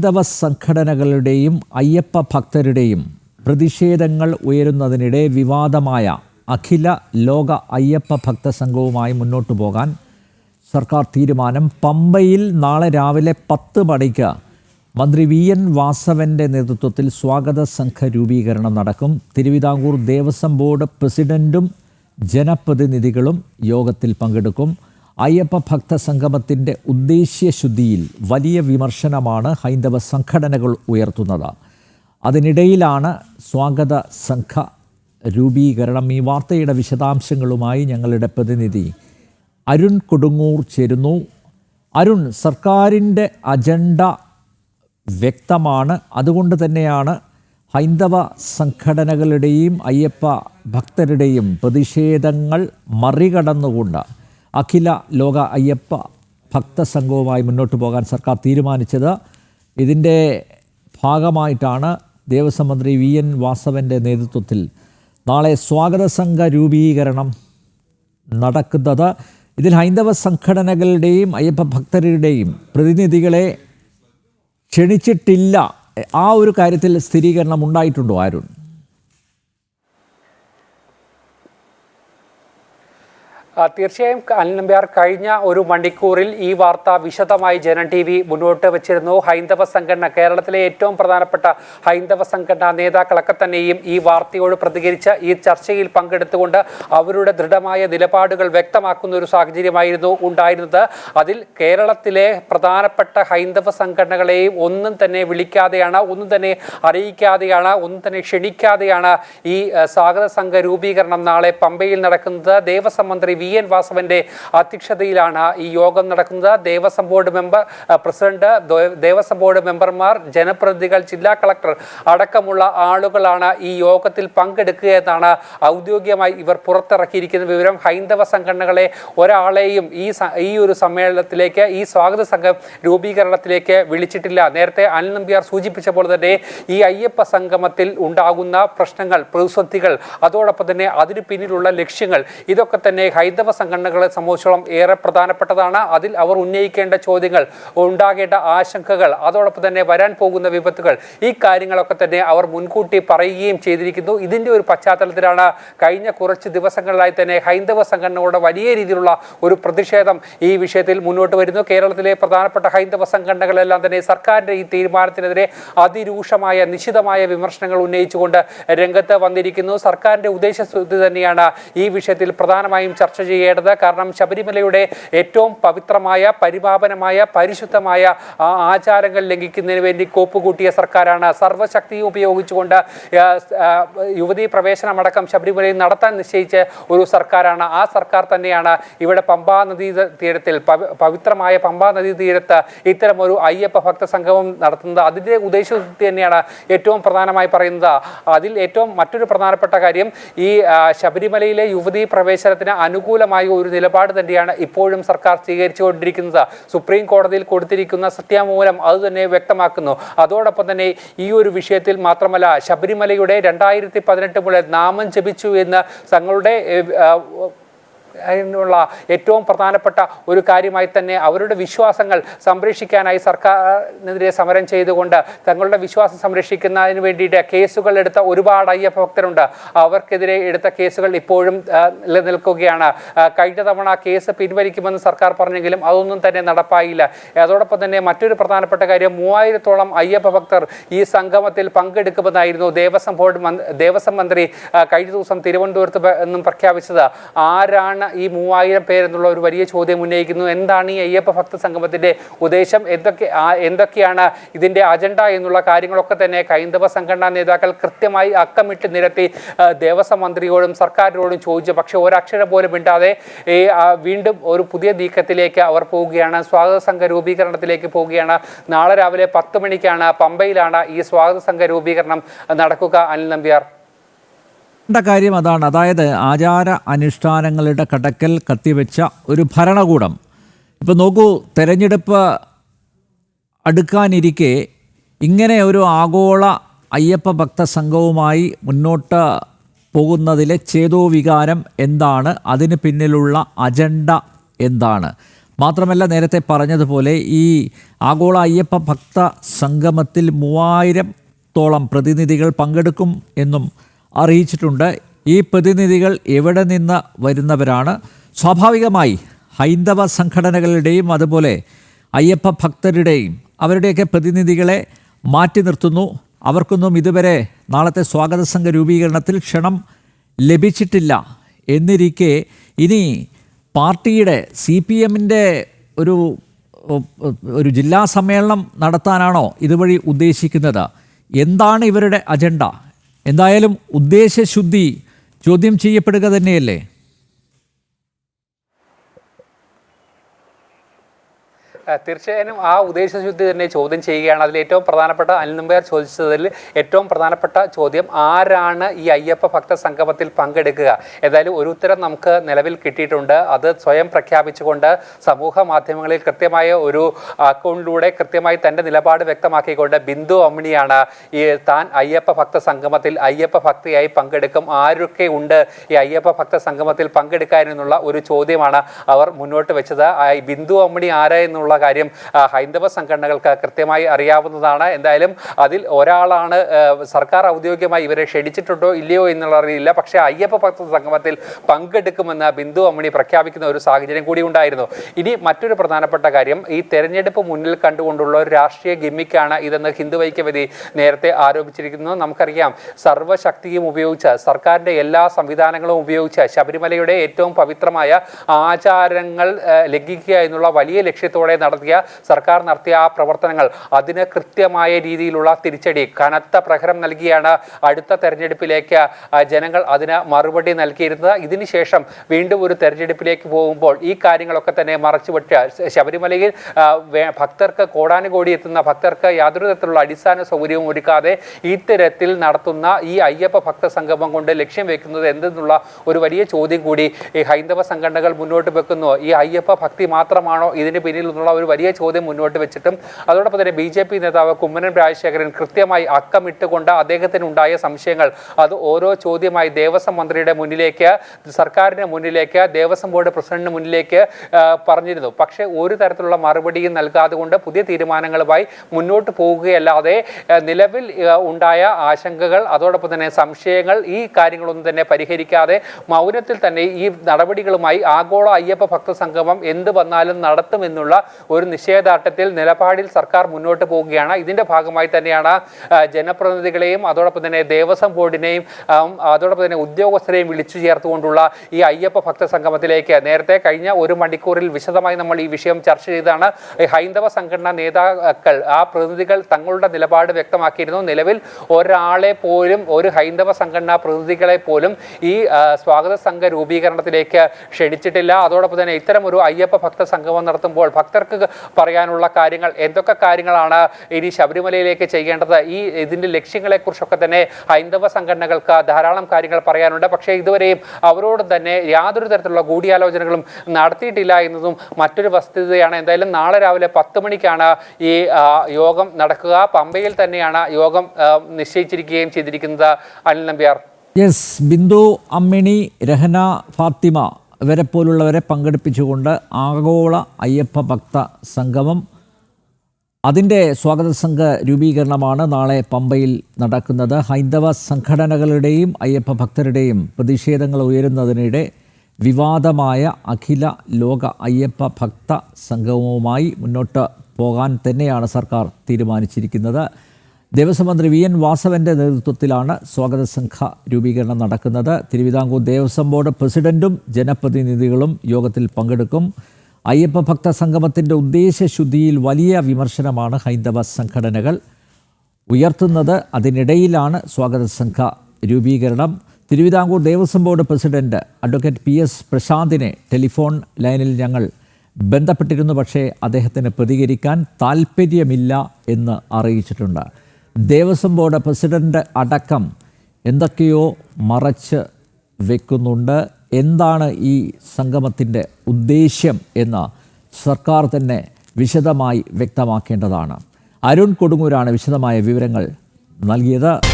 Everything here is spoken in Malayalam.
ഹൈന്ദവ സംഘടനകളുടെയും അയ്യപ്പ ഭക്തരുടെയും പ്രതിഷേധങ്ങൾ ഉയരുന്നതിനിടെ വിവാദമായ അഖില ലോക അയ്യപ്പ ഭക്ത സംഘവുമായി മുന്നോട്ടു പോകാൻ സർക്കാർ തീരുമാനം. പമ്പയിൽ നാളെ രാവിലെ പത്ത് മണിക്ക് മന്ത്രി വി എൻ വാസവന്റെ നേതൃത്വത്തിൽ സ്വാഗത സംഘ രൂപീകരണം നടക്കും. തിരുവിതാംകൂർ ദേവസ്വം ബോർഡ് പ്രസിഡന്റും ജനപ്രതിനിധികളും യോഗത്തിൽ പങ്കെടുക്കും. അയ്യപ്പ ഭക്ത സംഗമത്തിന്റെ ഉദ്ദേശ്യശുദ്ധിയിൽ വലിയ വിമർശനമാണ് ഹൈന്ദവ സംഘടനകൾ ഉയർത്തുന്നത്. അതിനിടയിലാണ് സ്വാഗത സംഘ രൂപീകരണം. ഈ വാർത്തയുടെ വിശദാംശങ്ങളുമായി ഞങ്ങളുടെ പ്രതിനിധി അരുൺ കൊടുങ്ങൂർ ചേരുന്നു. അരുൺ സർക്കാരിന്റെ അജണ്ട വ്യക്തമാണ്. അതുകൊണ്ട് തന്നെയാണ് ഹൈന്ദവ സംഘടനകളുടെയും അയ്യപ്പ ഭക്തരുടെയും പ്രതിഷേധങ്ങൾ മറികടന്നുകൊണ്ട് അഖില ലോക അയ്യപ്പ ഭക്തസംഘവുമായി മുന്നോട്ട് പോകാൻ സർക്കാർ തീരുമാനിച്ചത്. ഇതിന്റെ ഭാഗമായിട്ടാണ് ദേവസ്വം മന്ത്രി വി എൻ വാസവന്റെ നേതൃത്വത്തിൽ നാളെ സ്വാഗത സംഘ രൂപീകരണം നടക്കുന്നത്. ഇതിൽ ഹൈന്ദവ സംഘടനകളുടെയും അയ്യപ്പ ഭക്തരുടെയും പ്രതിനിധികളെ ക്ഷണിച്ചിട്ടില്ല. ആ ഒരു കാര്യത്തിൽ സ്ഥിരീകരണം ഉണ്ടായിട്ടുണ്ടോ അരുൺ തീർച്ചയായും അനിൽ നമ്പ്യാർ കഴിഞ്ഞ ഒരു മണിക്കൂറിൽ ഈ വാർത്ത വിശദമായി ജനൻ ടി വി മുന്നോട്ട് വെച്ചിരുന്നു. ഹൈന്ദവ സംഘടന കേരളത്തിലെ ഏറ്റവും പ്രധാനപ്പെട്ട ഹൈന്ദവ സംഘടനാ നേതാക്കളൊക്കെ തന്നെയും ഈ വാർത്തയോട് പ്രതികരിച്ച് ഈ ചർച്ചയിൽ പങ്കെടുത്തുകൊണ്ട് അവരുടെ ദൃഢമായ നിലപാടുകൾ വ്യക്തമാക്കുന്ന ഒരു സാഹചര്യമായിരുന്നു ഉണ്ടായിരുന്നത്. അതിൽ കേരളത്തിലെ പ്രധാനപ്പെട്ട ഹൈന്ദവ സംഘടനകളെയും ഒന്നും തന്നെ വിളിക്കാതെയാണ് ഒന്നും തന്നെ അറിയിക്കാതെയാണ് ഒന്നും തന്നെ ക്ഷണിക്കാതെയാണ് ഈ സ്വാഗത സംഘ രൂപീകരണം നാളെ പമ്പയിൽ നടക്കുന്നത്. ദേവസ്വം മന്ത്രി വി. എൻ വാസവന്റെ അധ്യക്ഷതയിലാണ് ഈ യോഗം നടക്കുന്നത്. Devaswom board member president Devaswom board മെമ്പർമാർ ജനപ്രതിനിധികൾ ജില്ലാ കളക്ടർ അടക്കമുള്ള ആളുകളാണ് ഈ യോഗത്തിൽ പങ്കെടുക്കുക എന്നാണ് ഔദ്യോഗികമായി ഇവർ പുറത്തിറക്കിയിരിക്കുന്ന വിവരം. ഹൈന്ദവ സംഘടനകളെ ഒരാളെയും ഈ ഈ ഒരു സമ്മേളനത്തിലേക്ക് ഈ സ്വാഗത സംഘം രൂപീകരണത്തിലേക്ക് വിളിച്ചിട്ടില്ല. നേരത്തെ അനിൽ നമ്പ്യാർ സൂചിപ്പിച്ച പോലെ തന്നെ ഈ അയ്യപ്പ സംഗമത്തിൽ ഉണ്ടാകുന്ന പ്രശ്നങ്ങൾ പ്രതിസന്ധികൾ അതോടൊപ്പം തന്നെ അതിന് പിന്നിലുള്ള ലക്ഷ്യങ്ങൾ ഇതൊക്കെ തന്നെ ഹൈന്ദവ സംഘടനകളെ സംബന്ധിച്ചോളം ഏറെ പ്രധാനപ്പെട്ടതാണ്. അതിൽ അവർ ഉന്നയിക്കേണ്ട ചോദ്യങ്ങൾ ഉണ്ടാകേണ്ട ആശങ്കകൾ അതോടൊപ്പം തന്നെ വരാൻ പോകുന്ന വിപത്തുകൾ ഈ കാര്യങ്ങളൊക്കെ തന്നെ അവർ മുൻകൂട്ടി പറയുകയും ചെയ്തിരിക്കുന്നു. ഇതിന്റെ ഒരു പശ്ചാത്തലത്തിലാണ് കഴിഞ്ഞ കുറച്ച് ദിവസങ്ങളിലായി തന്നെ ഹൈന്ദവ സംഘടനകളുടെ വലിയ രീതിയിലുള്ള ഒരു പ്രതിഷേധം ഈ വിഷയത്തിൽ മുന്നോട്ട് വരുന്നു. കേരളത്തിലെ പ്രധാനപ്പെട്ട ഹൈന്ദവ സംഘടനകളെല്ലാം തന്നെ സർക്കാരിന്റെ ഈ തീരുമാനത്തിനെതിരെ അതിരൂക്ഷമായ നിശിതമായ വിമർശനങ്ങൾ ഉന്നയിച്ചുകൊണ്ട് രംഗത്ത് വന്നിരിക്കുന്നു. സർക്കാരിന്റെ ഉദ്ദേശശുദ്ധി തന്നെയാണ് ഈ വിഷയത്തിൽ പ്രധാനമായും ചർച്ച ചെയ്യേണ്ടത്. കാരണം ശബരിമലയുടെ ഏറ്റവും പവിത്രമായ പരിപാവനമായ പരിശുദ്ധമായ ആചാരങ്ങൾ ലംഘിക്കുന്നതിന് വേണ്ടി കോപ്പുകൂട്ടിയ സർക്കാരാണ്. സർവശക്തിയും ഉപയോഗിച്ചുകൊണ്ട് യുവതി പ്രവേശനമടക്കം ശബരിമലയിൽ നടത്താൻ നിശ്ചയിച്ച ഒരു സർക്കാരാണ്. ആ സർക്കാർ തന്നെയാണ് ഇവിടെ പമ്പാ നദീ തീരത്തിൽ പവിത്രമായ പമ്പാ നദീ തീരത്ത് ഇത്തരം ഒരു അയ്യപ്പ ഭക്ത സംഗമം നടത്തുന്നത്. അതിന്റെ ഉദ്ദേശത്തിൽ തന്നെയാണ് ഏറ്റവും പ്രധാനമായി പറയുന്നത്. അതിൽ ഏറ്റവും മറ്റൊരു പ്രധാനപ്പെട്ട കാര്യം ഈ ശബരിമലയിലെ യുവതീ പ്രവേശനത്തിന് അനുകൂലമായ ഒരു നിലപാട് തന്നെയാണ് ഇപ്പോഴും സർക്കാർ സ്വീകരിച്ചുകൊണ്ടിരിക്കുന്നത്. സുപ്രീം കോടതിയിൽ കൊടുത്തിരിക്കുന്ന സത്യാമൂലം അതുതന്നെ വ്യക്തമാക്കുന്നു. അതോടൊപ്പം തന്നെ ഈ ഒരു വിഷയത്തിൽ മാത്രമല്ല ശബരിമലയുടെ രണ്ടായിരത്തി പതിനെട്ട് മുതൽ നാമം ജപിച്ചു എന്ന് തങ്ങളുടെ ആ, ഏറ്റവും പ്രധാനപ്പെട്ട ഒരു കാര്യമായി തന്നെ അവരുടെ വിശ്വാസങ്ങൾ സംരക്ഷിക്കാനായി സർക്കാരിനെതിരെ സമരം ചെയ്തുകൊണ്ട് തങ്ങളുടെ വിശ്വാസം സംരക്ഷിക്കുന്നതിന് വേണ്ടിയിട്ട് കേസുകൾ എടുത്ത ഒരുപാട് അയ്യപ്പ ഭക്തരുണ്ട്. അവർക്കെതിരെ എടുത്ത കേസുകൾ ഇപ്പോഴും നിലനിൽക്കുകയാണ്. കഴിഞ്ഞ തവണ കേസ് പിൻവലിക്കുമെന്ന് സർക്കാർ പറഞ്ഞെങ്കിലും അതൊന്നും തന്നെ നടപ്പായില്ല. അതോടൊപ്പം തന്നെ മറ്റൊരു പ്രധാനപ്പെട്ട കാര്യം മൂവായിരത്തോളം അയ്യപ്പ ഭക്തർ ഈ സംഗമത്തിൽ പങ്കെടുക്കുമെന്നായിരുന്നു ദേവസ്വം ബോർഡ് ദേവസ്വം മന്ത്രി കഴിഞ്ഞ ദിവസം തിരുവനന്തപുരത്ത് നിന്നും പ്രഖ്യാപിച്ചത്. ആരാണ് ഈ മൂവായിരം പേരെന്നുള്ള ഒരു വലിയ ചോദ്യം ഉന്നയിക്കുന്നു. എന്താണ് ഈ അയ്യപ്പ ഭക്ത സംഗമത്തിന്റെ ഉദ്ദേശം? എന്തൊക്കെ എന്തൊക്കെയാണ് ഇതിന്റെ അജണ്ട എന്നുള്ള കാര്യങ്ങളൊക്കെ തന്നെ ഹൈന്ദവ സംഘടനാ നേതാക്കൾ കൃത്യമായി അക്കമിട്ട് നിരത്തി ദേവസ്വം മന്ത്രിയോടും സർക്കാരിനോടും ചോദിച്ചു. പക്ഷേ ഒരക്ഷരം പോലും മിണ്ടാതെ ഈ വീണ്ടും ഒരു പുതിയ നീക്കത്തിലേക്ക് അവർ പോവുകയാണ്. സ്വാഗത സംഘ രൂപീകരണത്തിലേക്ക് പോവുകയാണ്. നാളെ രാവിലെ പത്ത് മണിക്കാണ് പമ്പയിലാണ് ഈ സ്വാഗത സംഘ രൂപീകരണം നടക്കുക അനിൽ നമ്പ്യാർ. ണ്ട കാര്യം അതാണ്. അതായത് ആചാര അനുഷ്ഠാനങ്ങളുടെ കടക്കൽ കത്തിവെച്ച ഒരു ഭരണകൂടം. ഇപ്പം നോക്കൂ തെരഞ്ഞെടുപ്പ് അടുക്കാനിരിക്കെ ഇങ്ങനെ ഒരു ആഗോള അയ്യപ്പ ഭക്ത സംഘവുമായി മുന്നോട്ട് പോകുന്നതിലെ ചേതോ വികാരം എന്താണ്? അതിന് പിന്നിലുള്ള അജണ്ട എന്താണ്? മാത്രമല്ല നേരത്തെ പറഞ്ഞതുപോലെ ഈ ആഗോള അയ്യപ്പ ഭക്ത സംഗമത്തിൽ മൂവായിരത്തോളം പ്രതിനിധികൾ പങ്കെടുക്കും എന്നും അറിയിച്ചിട്ടുണ്ട്. ഈ പ്രതിനിധികൾ എവിടെ നിന്ന് വരുന്നവരാണ്? സ്വാഭാവികമായി ഹൈന്ദവ സംഘടനകളുടെയും അതുപോലെ അയ്യപ്പ ഭക്തരുടെയും അവരുടെയൊക്കെ പ്രതിനിധികളെ മാറ്റി നിർത്തുന്നു. അവർക്കൊന്നും ഇതുവരെ നാളത്തെ സ്വാഗത സംഘ രൂപീകരണത്തിൽ ക്ഷണം ലഭിച്ചിട്ടില്ല. എന്നിരിക്കെ ഇനി പാർട്ടിയുടെ സി പി എമ്മിന്റെ ഒരു ഒരു ജില്ലാ സമ്മേളനം നടത്താനാണോ ഇതുവഴി ഉദ്ദേശിക്കുന്നത്? എന്താണ് ഇവരുടെ അജണ്ട? എന്തായാലും ഉദ്ദേശശുദ്ധി ചോദ്യം ചെയ്യപ്പെടുക തന്നെയല്ലേ? തീർച്ചയായും ആ ഉദ്ദേശശുദ്ധി തന്നെ ചോദ്യം ചെയ്യുകയാണ്. അതിൽ ഏറ്റവും പ്രധാനപ്പെട്ട അനിൽ ചോദിച്ചതിൽ ഏറ്റവും പ്രധാനപ്പെട്ട ചോദ്യം ആരാണ് ഈ അയ്യപ്പ ഭക്ത സംഗമത്തിൽ പങ്കെടുക്കുക? ഏതായാലും ഒരു ഉത്തരം നമുക്ക് നിലവിൽ കിട്ടിയിട്ടുണ്ട്. അത് സ്വയം പ്രഖ്യാപിച്ചുകൊണ്ട് സമൂഹ മാധ്യമങ്ങളിൽ കൃത്യമായ ഒരു അക്കൗണ്ടിലൂടെ കൃത്യമായി തന്റെ നിലപാട് വ്യക്തമാക്കിക്കൊണ്ട് ബിന്ദു അമ്മിണിയാണ് ഈ താൻ അയ്യപ്പ ഭക്ത സംഗമത്തിൽ അയ്യപ്പ ഭക്തിയായി പങ്കെടുക്കും. ആരൊക്കെ ഉണ്ട് ഈ അയ്യപ്പ ഭക്ത സംഗമത്തിൽ പങ്കെടുക്കാനെന്നുള്ള ഒരു ചോദ്യമാണ് അവർ മുന്നോട്ട് വെച്ചത്. ബിന്ദു അമ്മിണി ആരാ എന്നുള്ള കാര്യം ഹൈന്ദവ സംഘടനകൾക്ക് കൃത്യമായി അറിയാവുന്നതാണ്. എന്തായാലും അതിൽ ഒരാളാണ് സർക്കാർ ഔദ്യോഗികമായി ഇവരെ ക്ഷണിച്ചിട്ടുണ്ടോ ഇല്ലയോ എന്നുള്ള അറിയില്ല. പക്ഷേ അയ്യപ്പ ഭക്ത സംഗമത്തിൽ പങ്കെടുക്കുമെന്ന് ബിന്ദു അമ്മണി പ്രഖ്യാപിക്കുന്ന ഒരു സാഹചര്യം കൂടി ഉണ്ടായിരുന്നു. ഇനി മറ്റൊരു പ്രധാനപ്പെട്ട കാര്യം ഈ തെരഞ്ഞെടുപ്പ് മുന്നിൽ കണ്ടുകൊണ്ടുള്ള ഒരു രാഷ്ട്രീയ ഗിമ്മിക്കാണ് ഇതെന്ന് ഹിന്ദു നേരത്തെ ആരോപിച്ചിരിക്കുന്നു. നമുക്കറിയാം സർവശക്തിയും ഉപയോഗിച്ച് സർക്കാരിന്റെ എല്ലാ സംവിധാനങ്ങളും ഉപയോഗിച്ച് ശബരിമലയുടെ ഏറ്റവും പവിത്രമായ ആചാരങ്ങൾ ലംഘിക്കുക എന്നുള്ള വലിയ ലക്ഷ്യത്തോടെ നടത്തിയ സർക്കാർ നടത്തിയ ആ പ്രവർത്തനങ്ങൾ അതിന് കൃത്യമായ രീതിയിലുള്ള തിരിച്ചടി കനത്ത പ്രഹരം നൽകിയാണ് അടുത്ത തെരഞ്ഞെടുപ്പിലേക്ക് ജനങ്ങൾ അതിന് മറുപടി നൽകിയിരുന്നത്. ഇതിനുശേഷം വീണ്ടും ഒരു തെരഞ്ഞെടുപ്പിലേക്ക് പോകുമ്പോൾ ഈ കാര്യങ്ങളൊക്കെ തന്നെ മറച്ചുവിട്ട് ശബരിമലയിൽ ഭക്തർക്ക് കോടാനുകോടി എത്തുന്ന ഭക്തർക്ക് യാതൊരു തരത്തിലുള്ള അടിസ്ഥാന സൗകര്യവും ഒരുക്കാതെ ഇത്തരത്തിൽ നടത്തുന്ന ഈ അയ്യപ്പ ഭക്ത സംഗമം കൊണ്ട് ലക്ഷ്യം വെക്കുന്നത് എന്തെന്നുള്ള ഒരു വലിയ ചോദ്യം കൂടി ഈ ഹൈന്ദവ സംഘടനകൾ മുന്നോട്ട് വെക്കുന്നു. ഈ അയ്യപ്പ ഭക്തി മാത്രമാണോ ഇതിന് പിന്നിൽ എന്നുള്ള ഒരു വലിയ ചോദ്യം മുന്നോട്ട് വെച്ചിട്ടും അതോടൊപ്പം തന്നെ ബി ജെ പി നേതാവ് കുമ്മനം രാജശേഖരൻ കൃത്യമായി അക്കമിട്ടുകൊണ്ട് അദ്ദേഹത്തിന് ഉണ്ടായ സംശയങ്ങൾ. അത് ഓരോ ചോദ്യമായി ദേവസ്വം മന്ത്രിയുടെ മുന്നിലേക്ക് സർക്കാരിന് മുന്നിലേക്ക് ദേവസ്വം ബോർഡ് പ്രസിഡന്റിന് മുന്നിലേക്ക് പറഞ്ഞിരുന്നു. പക്ഷേ ഒരു തരത്തിലുള്ള മറുപടിയും നൽകാതെ കൊണ്ട് പുതിയ തീരുമാനങ്ങളുമായി മുന്നോട്ട് പോവുകയല്ലാതെ നിലവിൽ ഉണ്ടായ ആശങ്കകൾ അതോടൊപ്പം തന്നെ സംശയങ്ങൾ ഈ കാര്യങ്ങളൊന്നും തന്നെ പരിഹരിക്കാതെ മൗനത്തിൽ തന്നെ ഈ നടപടികളുമായി ആഗോള അയ്യപ്പ ഭക്ത സംഗമം എന്ത് വന്നാലും നടത്തുമെന്നുള്ള ഒരു നിഷേധാട്ടത്തിൽ നിലപാടിൽ സർക്കാർ മുന്നോട്ട് പോവുകയാണ്. ഇതിന്റെ ഭാഗമായി തന്നെയാണ് ജനപ്രതിനിധികളെയും അതോടൊപ്പം തന്നെ ദേവസ്വം ബോർഡിനെയും അതോടൊപ്പം തന്നെ ഉദ്യോഗസ്ഥരെയും വിളിച്ചു ചേർത്തുകൊണ്ടുള്ള ഈ അയ്യപ്പ ഭക്ത സംഗമത്തിലേക്ക് നേരത്തെ കഴിഞ്ഞ ഒരു മണിക്കൂറിൽ വിശദമായി നമ്മൾ ഈ വിഷയം ചർച്ച ചെയ്താണ് ഹൈന്ദവ സംഘടനാ നേതാക്കൾ ആ പ്രതിനിധികൾ തങ്ങളുടെ നിലപാട് വ്യക്തമാക്കിയിരുന്നു. നിലവിൽ ഒരാളെ പോലും ഒരു ഹൈന്ദവ സംഘടനാ പ്രതിനിധികളെ പോലും ഈ സ്വാഗത സംഘ രൂപീകരണത്തിലേക്ക് ക്ഷണിച്ചിട്ടില്ല. അതോടൊപ്പം തന്നെ ഇത്തരം ഒരു അയ്യപ്പ ഭക്ത സംഗമം നടത്തുമ്പോൾ ഭക്തർക്ക് പറയാനുള്ള കാര്യങ്ങൾ എന്തൊക്കെ കാര്യങ്ങളാണ് ഇനി ശബരിമലയിലേക്ക് ചെയ്യേണ്ടത്? ഈ ഇതിന്റെ ലക്ഷ്യങ്ങളെക്കുറിച്ചൊക്കെ തന്നെ ഹൈന്ദവ സംഘടനകൾക്ക് ധാരാളം കാര്യങ്ങൾ പറയാനുണ്ട്. പക്ഷേ ഇതുവരെയും അവരോട് തന്നെ യാതൊരു തരത്തിലുള്ള കൂടിയാലോചനകളും നടത്തിയിട്ടില്ല എന്നതും മറ്റൊരു വസ്തുതയാണ്. എന്തായാലും നാളെ രാവിലെ പത്ത് മണിക്കാണ് ഈ യോഗം നടക്കുക. പമ്പയിൽ തന്നെയാണ് യോഗം നിശ്ചയിച്ചിരിക്കുകയും ചെയ്തിരിക്കുന്നത്. അനിൽ നമ്പ്യാർ. യെസ് ബിന്ദു അമ്മിണി രഹന ഫാത്തിമ. ഇവരെ പോലുള്ളവരെ പങ്കെടുപ്പിച്ചുകൊണ്ട് ആഗോള അയ്യപ്പ ഭക്ത സംഗമം അതിന്റെ സ്വാഗത സംഘ രൂപീകരണമാണ് നാളെ പമ്പയിൽ നടക്കുന്നത്. ഹൈന്ദവ സംഘടനകളുടെയും അയ്യപ്പ ഭക്തരുടെയും പ്രതിഷേധങ്ങൾ ഉയരുന്നതിനിടെ വിവാദമായ അഖില ലോക അയ്യപ്പ ഭക്ത സംഗമവുമായി മുന്നോട്ട് പോകാൻ തന്നെയാണ് സർക്കാർ തീരുമാനിച്ചിരിക്കുന്നത്. ദേവസ്വം മന്ത്രി വി എൻ വാസവന്റെ നേതൃത്വത്തിലാണ് സ്വാഗത സംഘ രൂപീകരണം നടക്കുന്നത്. തിരുവിതാംകൂർ ദേവസ്വം ബോർഡ് പ്രസിഡന്റും ജനപ്രതിനിധികളും യോഗത്തിൽ പങ്കെടുക്കും. അയ്യപ്പ ഭക്ത സംഗമത്തിന്റെ ഉദ്ദേശശുദ്ധിയിൽ വലിയ വിമർശനമാണ് ഹൈന്ദവ സംഘടനകൾ. ഉയർത്തുന്നത് അതിനിടയിലാണ് സ്വാഗത സംഘ രൂപീകരണം. Thiruvithamkoor Devaswom board president advocate P S പ്രശാന്തിനെ telephone ലൈനിൽ ഞങ്ങൾ ബന്ധപ്പെട്ടിരുന്നു. പക്ഷേ അദ്ദേഹത്തിന് പ്രതികരിക്കാൻ താല്പര്യമില്ല എന്ന് അറിയിച്ചിട്ടുണ്ട്. ദേവസ്വം ബോർഡ് പ്രസിഡന്റ് അടക്കം എന്തൊക്കെയോ മറച്ച് വെക്കുന്നുണ്ട്. എന്താണ് ഈ സംഗമത്തിന്റെ ഉദ്ദേശ്യം എന്ന് സർക്കാർ തന്നെ വിശദമായി വ്യക്തമാക്കേണ്ടതാണ്. അരുൺ കൊടുങ്ങൂരാണ് വിശദമായ വിവരങ്ങൾ നൽകിയത്.